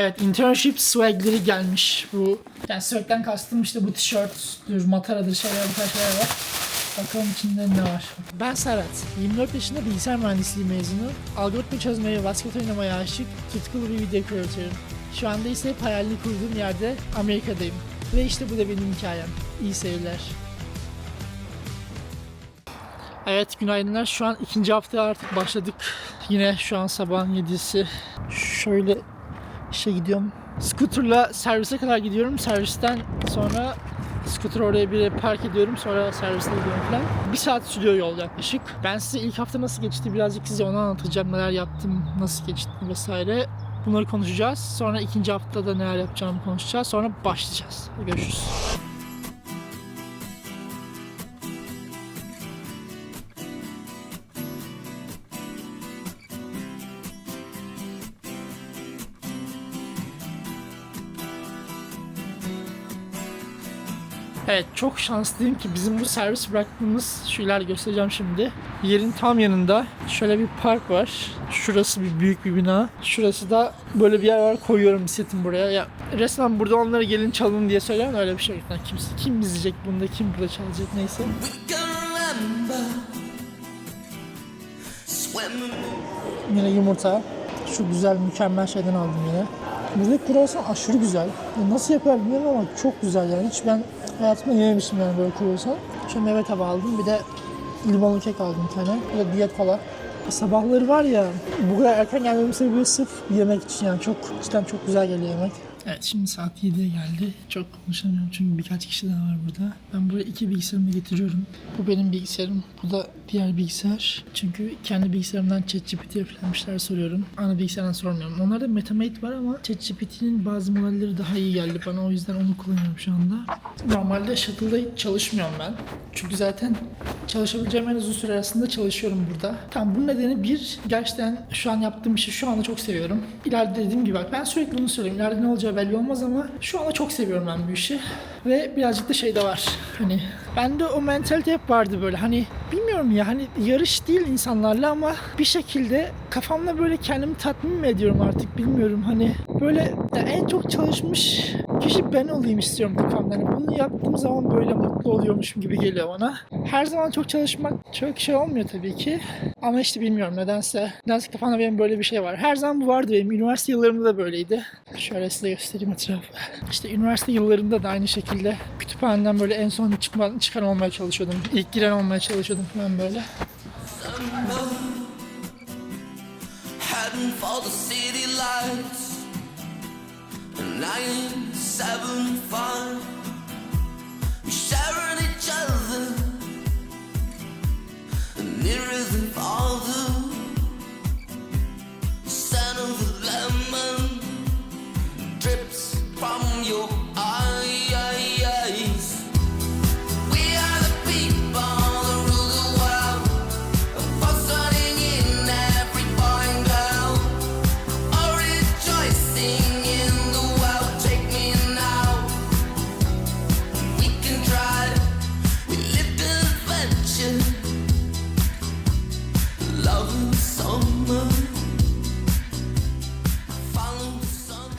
Evet internship swagleri gelmiş. Bu yani swag'den kastım işte bu tişörttür, mataradır şeyler bu tarz şeyler var. Bakalım içinde ne var. Ben Serhat. 24 yaşında bilgisayar mühendisliği mezunu. Algoritma çözmeye, basket oynamaya aşık, tutkulu bir video kreatörüm. Şu anda ise hep hayalini kurduğum yerde Amerika'dayım. Ve işte bu da benim hikayem. İyi seyirler. Evet günaydınlar. Şu an ikinci haftaya artık başladık. Yine şu an sabahın 7'si. Şöyle işe gidiyorum. Scooter'la servise kadar gidiyorum. Servisten sonra scooter oraya bir park ediyorum. Sonra servise gidiyorum falan. Bir saat sürüyor yol yaklaşık. Ben size ilk hafta nasıl geçti birazcık size onu anlatacağım. Neler yaptım, nasıl geçti vesaire. Bunları konuşacağız. Sonra ikinci haftada neler yapacağımı konuşacağız. Sonra başlayacağız. Görüşürüz. Evet çok şanslıyım ki bizim bu servis bıraktığımız şu ileride göstereceğim şimdi. Yerin tam yanında şöyle bir park var. Şurası bir büyük bir bina. Şurası da böyle bir yer var koyuyorum bisikletimi buraya. Ya resmen burada onlara gelin çalın diye söyleyen öyle bir şey yok. Yani kimse, kim izleyecek bunda kim burada çalacak neyse. Yine yumurta. Şu güzel mükemmel şeyden aldım yine. Buradaki kruvasan aşırı güzel. Nasıl yapar bilmiyorum ama çok güzel yani. Hiç ben hayatımda yememiştim yani böyle kruvasan. Şöyle meyve tabağı aldım. Bir de limonlu kek aldım bir tane. Bir de diyet kola. Sabahları var ya bu kadar erken gelmemin sebebi sırf yemek için yani çok cidden çok güzel geliyor yemek. Evet şimdi saat 7'ye geldi. Çok konuşamıyorum çünkü birkaç kişi daha var burada. Ben buraya iki bilgisayarımı getiriyorum. Bu benim bilgisayarım. Bu da diğer bilgisayar. Çünkü kendi bilgisayarımdan ChatGPT'ye falan bir şeyler soruyorum. Ana bilgisayardan sormuyorum. Onlarda MetaMate var ama ChatGPT'nin bazı modelleri daha iyi geldi bana. O yüzden onu kullanıyorum şu anda. Normalde Shuttle'da çalışmıyorum ben. Çünkü zaten çalışabileceğim en uzun süre arasında çalışıyorum burada. Tamam bunun nedeni bir, gerçekten şu an yaptığım işi şu anda çok seviyorum. İleride dediğim gibi bak ben sürekli bunu söylüyorum. İleride ne olacağı belli olmaz ama şu anda çok seviyorum ben bu işi. Ve birazcık da şey de var. Hani bende o mentalite hep vardı böyle. Hani bilmiyorum ya hani yarış değil insanlarla ama bir şekilde kafamda böyle kendimi tatmin mi ediyorum artık bilmiyorum. Hani böyle en çok çalışmış kişi ben olayım istiyorum kafamda. Hani bunu yaptığım zaman böyle mutlu oluyormuşum gibi geliyor bana. Her zaman çok çalışmak çok şey olmuyor tabii ki. Ama işte bilmiyorum nedense. Nedense kafamda benim böyle bir şey var. Her zaman bu vardı benim. Üniversite yıllarımda da böyleydi. Şöyle size göstereyim etrafı. İşte üniversite yıllarında da aynı şekilde kütüphaneden böyle en son çıkma, çıkan olmaya çalışıyordum. İlk giren olmaya çalışıyordum falan böyle. Sharing each other.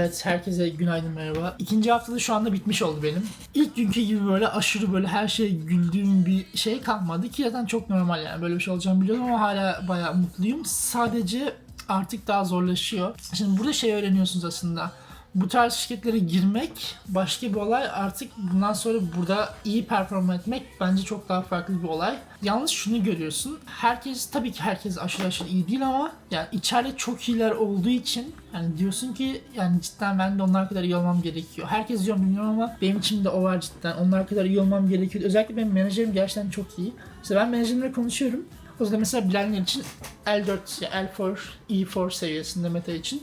Evet herkese günaydın merhaba. İkinci haftada şu anda bitmiş oldu benim. İlk günkü gibi böyle aşırı böyle her şey güldüğüm bir şey kalmadı ki zaten çok normal yani böyle bir şey olacağını biliyordum ama hala bayağı mutluyum. Sadece artık daha zorlaşıyor. Şimdi burada şey öğreniyorsunuz aslında. Bu tarz şirketlere girmek başka bir olay. Artık bundan sonra burada iyi perform etmek bence çok daha farklı bir olay. Yalnız şunu görüyorsun. Herkes tabii ki herkes aşırı aşırı iyi değil ama yani içeride çok iyiler olduğu için yani diyorsun ki yani cidden ben de onlar kadar iyi olmam gerekiyor. Herkes diyor bilmiyorum ama benim için de o var cidden. Onlar kadar iyi olmam gerekiyor. Özellikle benim menajerim gerçekten çok iyi. İşte ben menajerimle konuşuyorum. O yüzden mesela bilenler için L4, ya L4, E4 seviyesinde meta için.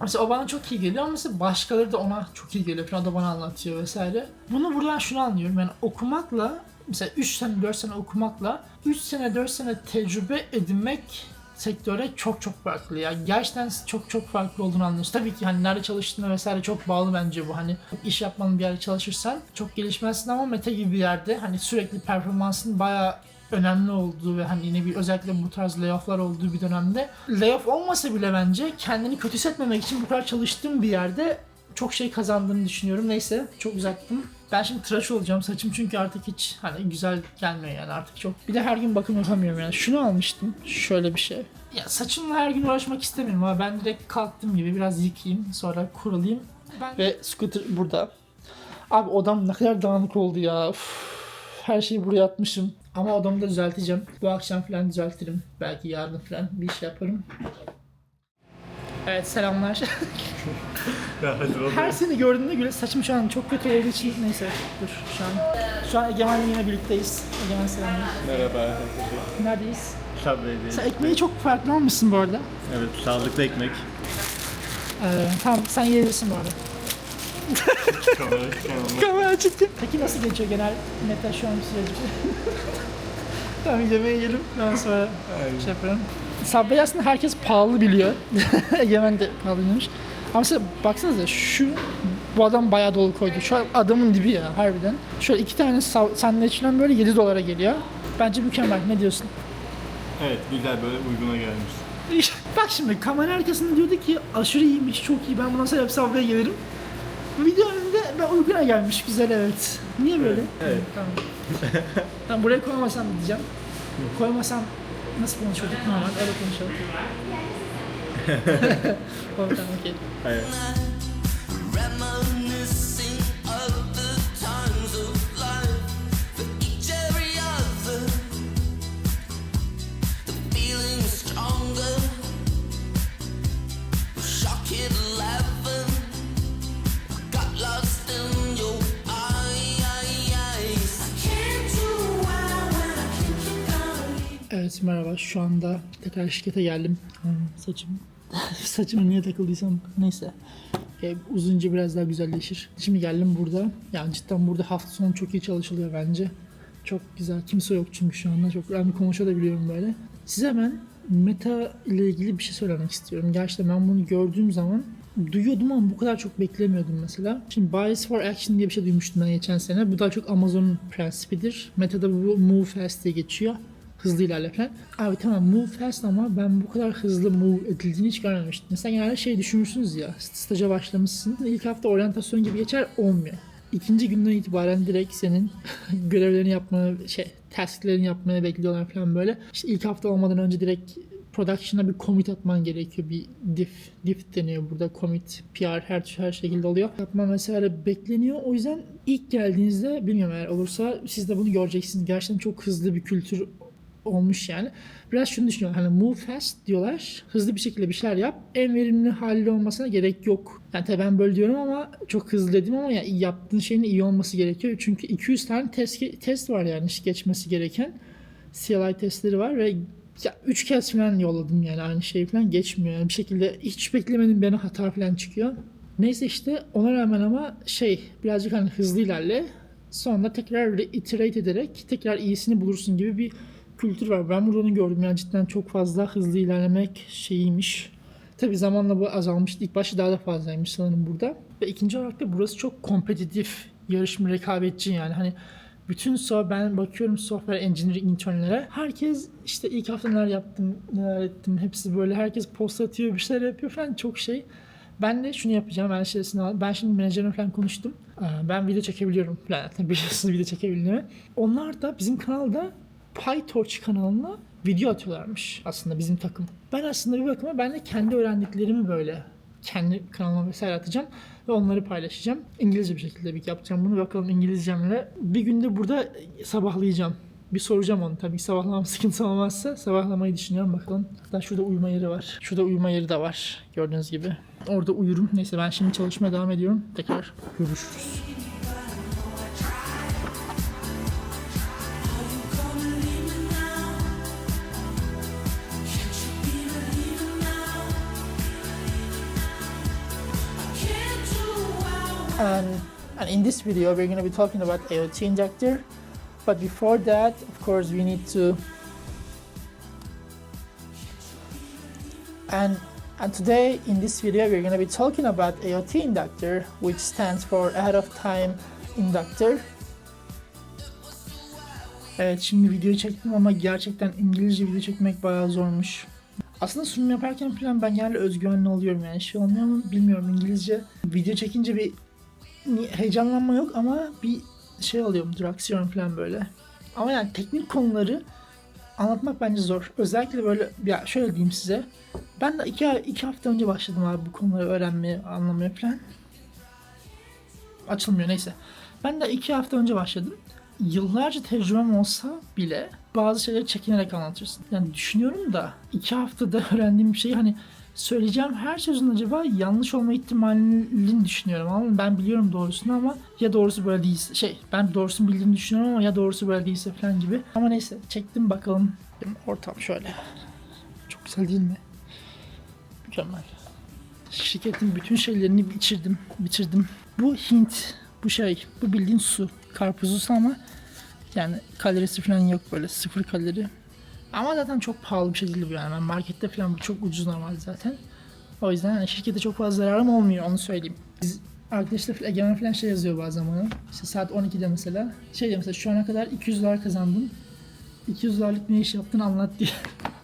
Mesela o bana çok iyi geliyor ama mesela başkaları da ona çok iyi geliyor falan da bana anlatıyor vesaire. Bunu buradan şunu anlıyorum yani okumakla mesela 3 sene 4 sene okumakla 3 sene 4 sene tecrübe edinmek sektöre çok çok farklı ya. Gerçekten çok çok farklı olduğunu anlıyorsun. Tabii ki hani nerede çalıştığına vesaire çok bağlı bence bu. Hani iş yapmanın bir yerde çalışırsan çok gelişmezsin ama meta gibi bir yerde hani sürekli performansın bayağı önemli olduğu ve hani yine bir özellikle bu tarz layoff'lar olduğu bir dönemde layoff olmasa bile bence kendini kötü hissetmemek için bu kadar çalıştığım bir yerde çok şey kazandığını düşünüyorum. Neyse çok uzattım. Ben şimdi tıraş olacağım saçım çünkü artık hiç hani güzel gelmiyor yani artık çok. Bir de her gün bakım yapamıyorum yani. Şunu almıştım. Şöyle bir şey. Ya saçımla her gün uğraşmak istemiyorum ama ben direkt kalktığım gibi biraz yıkayayım sonra kurulayım. Ve scooter burada. Abi odam ne kadar dağınık oldu ya. Üf, her şeyi buraya atmışım. Ama odamı da düzelteceğim. Bu akşam falan düzeltirim. Belki yarın falan bir iş yaparım. Evet selamlar. Ya hadi oğlum. Her seni gördüğümde göre saçım şu an çok kötü olduğu için neyse dur şu an. Şu an Egemen'le yine birlikteyiz. Egemen selamlar. Merhaba. Neredeyiz? Şabreydi. Sen ekmeği çok farklı almışsın bu arada. Evet, sağlıklı ekmek. Ee, tamam sen yiyebilirsin bu arada. Kamera çıktı. Peki nasıl geçiyor genel meta şu an süreci? tamam yemeği yiyelim. Ben sonra şey yaparım. Subway aslında herkes pahalı biliyor. Egemen de pahalıymış. Ama mesela baksanıza şu bu adam bayağı dolu koydu. Şu adamın dibi ya harbiden. Şöyle iki tane sa- sandviç falan böyle 7 dolara geliyor. Bence mükemmel. Ne diyorsun? Evet, güzel böyle uyguna gelmiş. Bak şimdi kamera arkasında diyordu ki aşırı iyiymiş, çok iyi. Ben bundan sonra hep Subway'e gelirim. Video önünde uyguna gelmiş. Güzel evet. Niye böyle? Evet. Tamam. tamam buraya koymasam diyeceğim. Koymasam nasıl konuşuyorduk normal öyle konuşalım. tamam okey. Hayır. Evet merhaba şu anda tekrar şirkete geldim. Hmm, saçım. Saçıma niye takıldıysam neyse. E, uzunca biraz daha güzelleşir. Şimdi geldim burada. Yani cidden burada hafta sonu çok iyi çalışılıyor bence. Çok güzel. Kimse yok çünkü şu anda. Çok ben konuşabiliyorum böyle. Size hemen meta ile ilgili bir şey söylemek istiyorum. Gerçekten ben bunu gördüğüm zaman duyuyordum ama bu kadar çok beklemiyordum mesela. Şimdi Bias for Action diye bir şey duymuştum ben geçen sene. Bu daha çok Amazon'un prensibidir. Meta'da bu Move Fast diye geçiyor hızlı ilerle falan. Abi tamam move fast ama ben bu kadar hızlı move edildiğini hiç görmemiştim. Mesela yani şey düşünürsünüz ya staja başlamışsın ilk hafta oryantasyon gibi geçer olmuyor. İkinci günden itibaren direkt senin görevlerini yapmanı şey tasklerini yapmaya bekliyorlar falan böyle. İşte ilk hafta olmadan önce direkt production'a bir commit atman gerekiyor. Bir diff, diff deniyor burada. Commit, PR her, her şekilde oluyor. Yapman vesaire bekleniyor. O yüzden ilk geldiğinizde bilmiyorum eğer olursa siz de bunu göreceksiniz. Gerçekten çok hızlı bir kültür olmuş yani. Biraz şunu düşünüyorum. Hani move fast diyorlar. Hızlı bir şekilde bir şeyler yap. En verimli halde olmasına gerek yok. Yani tabii ben böyle diyorum ama çok hızlı dedim ama yani yaptığın şeyin iyi olması gerekiyor. Çünkü 200 tane test, test var yani geçmesi gereken. CLI testleri var ve ya 3 kez falan yolladım yani aynı şey falan geçmiyor. Yani bir şekilde hiç beklemedim bana hata falan çıkıyor. Neyse işte ona rağmen ama şey birazcık hani hızlı ilerle. Sonra tekrar reiterate ederek tekrar iyisini bulursun gibi bir kültür var. Ben burada onu gördüm yani cidden çok fazla hızlı ilerlemek şeyiymiş. Tabi zamanla bu azalmıştı. İlk başta daha da fazlaymış sanırım burada. Ve ikinci olarak da burası çok kompetitif, yarışma rekabetçi yani. Hani bütün so ben bakıyorum software engineering internlere. Herkes işte ilk hafta neler yaptım, neler ettim hepsi böyle. Herkes post atıyor, bir şeyler yapıyor falan çok şey. Ben de şunu yapacağım. Ben al- Ben şimdi menajerimle falan konuştum. Ee, Ben video çekebiliyorum falan. Biliyorsunuz video çekebildiğimi. Onlar da bizim kanalda PyTorch kanalına video atıyorlarmış aslında bizim takım. Ben aslında bir bakıma ben de kendi öğrendiklerimi böyle kendi kanalıma vesaire atacağım ve onları paylaşacağım. İngilizce bir şekilde bir yapacağım bunu. Bakalım İngilizcemle. Bir günde burada sabahlayacağım. Bir soracağım onu tabii sabahlamam sıkıntı olmazsa sabahlamayı düşünüyorum bakalım. Hatta şurada uyuma yeri var. Şurada uyuma yeri de var gördüğünüz gibi. Orada uyurum. Neyse ben şimdi çalışmaya devam ediyorum. Tekrar görüşürüz. And, and in this video we're going to be talking about IoT inductor but before that of course we need to and and today in this video we're going to be talking about IoT inductor which stands for ahead of time inductor Evet şimdi video çektim ama gerçekten İngilizce video çekmek bayağı zormuş. Aslında sunum yaparken falan ben genelde özgüvenli oluyorum yani şey olmuyor mu bilmiyorum İngilizce. Video çekince bir heyecanlanma yok ama bir şey oluyorum duraksıyorum falan böyle. Ama yani teknik konuları anlatmak bence zor. Özellikle böyle ya şöyle diyeyim size. Ben de iki, iki hafta önce başladım abi bu konuları öğrenmeye, anlamaya falan. Açılmıyor neyse. Ben de iki hafta önce başladım. Yıllarca tecrübem olsa bile bazı şeyleri çekinerek anlatırsın. Yani düşünüyorum da iki haftada öğrendiğim bir şeyi hani söyleyeceğim her sözün acaba yanlış olma ihtimalini düşünüyorum. Anladın? Ben biliyorum doğrusunu ama ya doğrusu böyle değilse şey ben doğrusunu bildiğimi düşünüyorum ama ya doğrusu böyle değilse falan gibi. Ama neyse çektim bakalım. Ortam şöyle. Çok güzel değil mi? Mükemmel. Şirketin bütün şeylerini bitirdim. Bitirdim. Bu Hint, bu şey, bu bildiğin su. Karpuzlusu ama yani kalorisi falan yok böyle sıfır kalori. Ama zaten çok pahalı bir şey değil bu yani. Ben markette falan çok ucuz normal zaten. O yüzden yani şirkete çok fazla zararım olmuyor onu söyleyeyim. Biz arkadaşlar Egemen falan şey yazıyor bazen bana. İşte saat 12'de mesela. Şey diyor mesela şu ana kadar 200 dolar kazandın. 200 dolarlık ne iş yaptın anlat diye.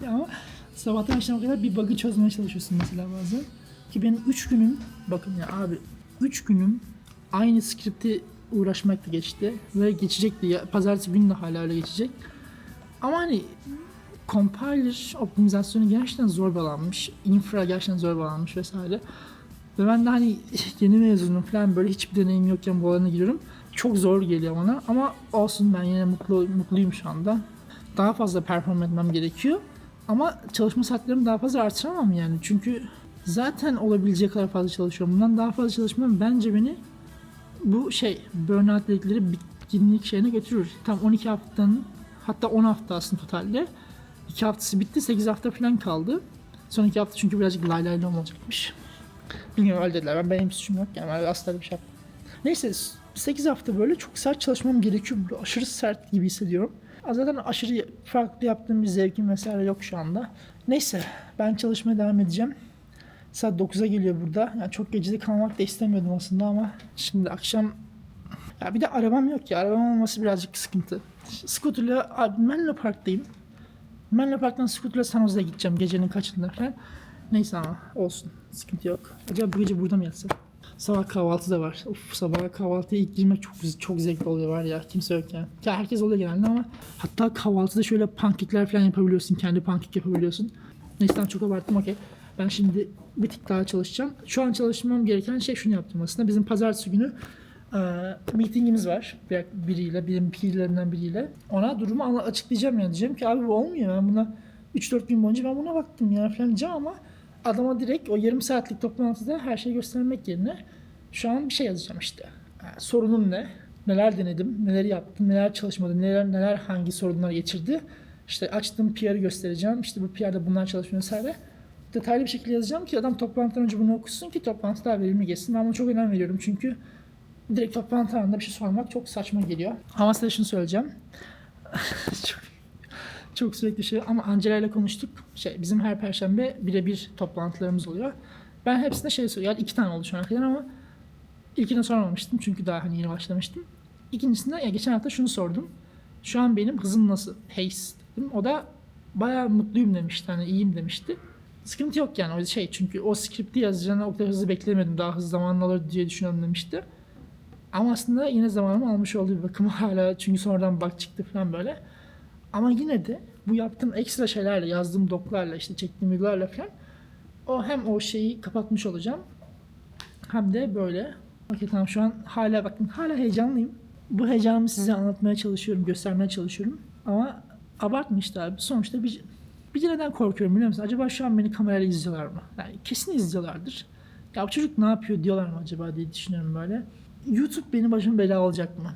Ama sabahtan akşama kadar bir bug'ı çözmeye çalışıyorsun mesela bazen. Ki benim 3 günüm, bakın ya abi 3 günüm aynı skripti uğraşmakla geçti. Ve geçecekti. Ya, pazartesi günü de hala öyle geçecek. Ama hani compiler optimizasyonu gerçekten zorbalanmış. Infra gerçekten zorbalanmış vesaire. Ve ben de hani yeni mezunum falan böyle hiçbir deneyim yokken bu alana giriyorum. Çok zor geliyor bana ama olsun ben yine mutlu, mutluyum şu anda. Daha fazla perform etmem gerekiyor. Ama çalışma saatlerimi daha fazla artıramam yani. Çünkü zaten olabilecek kadar fazla çalışıyorum. Bundan daha fazla çalışmam bence beni bu şey burnout dedikleri bitkinlik şeyine götürür. Tam 12 haftanın hatta 10 hafta aslında totalde. 2 haftası bitti 8 hafta falan kaldı. Son 2 hafta çünkü birazcık lay lay olacakmış. Bilmiyorum öyle dediler. Ben benim suçum yok yani. Ben asla bir şey yapmadım. Neyse 8 hafta böyle çok sert çalışmam gerekiyor. Böyle aşırı sert gibi hissediyorum. Zaten aşırı farklı yaptığım bir zevkim vesaire yok şu anda. Neyse ben çalışmaya devam edeceğim. Saat 9'a geliyor burada. Yani çok gecede kalmak da istemiyordum aslında ama şimdi akşam ya bir de arabam yok ya. Arabam olması birazcık sıkıntı. Scooter'la Menlo Park'tayım. Menlo Park'tan scooter'la San Jose'ye gideceğim gecenin kaçında falan. Neyse ama olsun. Sıkıntı yok. Acaba bu gece burada mı yatsam? Sabah kahvaltı da var. Of sabah kahvaltıya ilk girmek çok çok zevkli oluyor var ya. Kimse yok yani. Ya herkes oluyor genelde ama hatta kahvaltıda şöyle pankekler falan yapabiliyorsun. Kendi pankek yapabiliyorsun. Neyse tamam, çok abarttım okey. Ben şimdi bir tık daha çalışacağım. Şu an çalışmam gereken şey şunu yaptım aslında. Bizim pazartesi günü e, meetingimiz var. Bir, biriyle, benim peerlerinden biriyle. Ona durumu açıklayacağım yani. Diyeceğim ki abi bu olmuyor. Ben buna 3-4 gün boyunca ben buna baktım ya falan diyeceğim ama adama direkt o yarım saatlik toplantıda her şeyi göstermek yerine şu an bir şey yazacağım işte. Yani sorunum ne? Neler denedim? Neler yaptım? Neler çalışmadı? Neler neler hangi sorunlar geçirdi? İşte açtığım PR'ı göstereceğim. İşte bu PR'da bunlar çalışmıyor vesaire. Detaylı bir şekilde yazacağım ki adam toplantıdan önce bunu okusun ki toplantı daha verimli geçsin. Ben buna çok önem veriyorum çünkü direkt toplantı anında bir şey sormak çok saçma geliyor. Ama size şunu söyleyeceğim. çok, çok sürekli şey ama Angela ile konuştuk. Şey, bizim her perşembe birebir toplantılarımız oluyor. Ben hepsine şey söylüyorum. Yani iki tane oldu şu ana kadar ama ilkini sormamıştım çünkü daha hani yeni başlamıştım. İkincisinde ya geçen hafta şunu sordum. Şu an benim hızım nasıl? Pace dedim. O da bayağı mutluyum demişti. Hani iyiyim demişti. Sıkıntı yok yani o şey çünkü o skripti yazacağını o kadar hızlı beklemiyordum. Daha hızlı zaman alır diye düşünüyorum demişti. Ama aslında yine zamanımı almış olduğu bir bakıma hala çünkü sonradan bak çıktı falan böyle. Ama yine de bu yaptığım ekstra şeylerle, yazdığım doklarla, işte çektiğim videolarla falan o hem o şeyi kapatmış olacağım hem de böyle. Tamam şu an hala bakın hala heyecanlıyım. Bu heyecanımı size anlatmaya çalışıyorum, göstermeye çalışıyorum. Ama abartma işte abi. Sonuçta bir, bir neden korkuyorum biliyor musun? Acaba şu an beni kamerayla izliyorlar mı? Yani kesin izliyorlardır. Ya bu çocuk ne yapıyor diyorlar mı acaba diye düşünüyorum böyle. YouTube benim başıma bela alacak mı?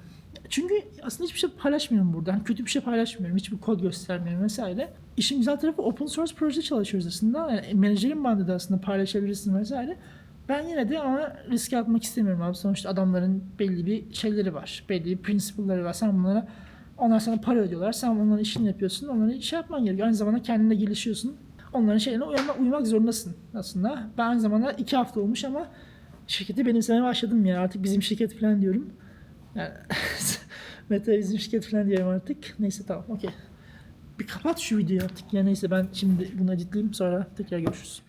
Çünkü aslında hiçbir şey paylaşmıyorum burada. Hani kötü bir şey paylaşmıyorum. Hiçbir kod göstermiyorum vesaire. İşin güzel tarafı open source projede çalışıyoruz aslında. Yani menajerim bana da aslında paylaşabilirsin vesaire. Ben yine de ama riske atmak istemiyorum abi. Sonuçta adamların belli bir şeyleri var. Belli bir principle'ları var. Sen bunlara onlar sana para ödüyorlar. Sen onların işini yapıyorsun. Onları iş yapman gerekiyor. Aynı zamanda kendine gelişiyorsun. Onların şeylerine uymak, uymak zorundasın aslında. Ben aynı zamanda iki hafta olmuş ama şirketi benimsemeye başladım ya. Artık bizim şirket falan diyorum. Yani Meta bizim şirket falan diyelim artık. Neyse tamam okey. Bir kapat şu videoyu artık ya neyse ben şimdi bunu editleyeyim sonra tekrar görüşürüz.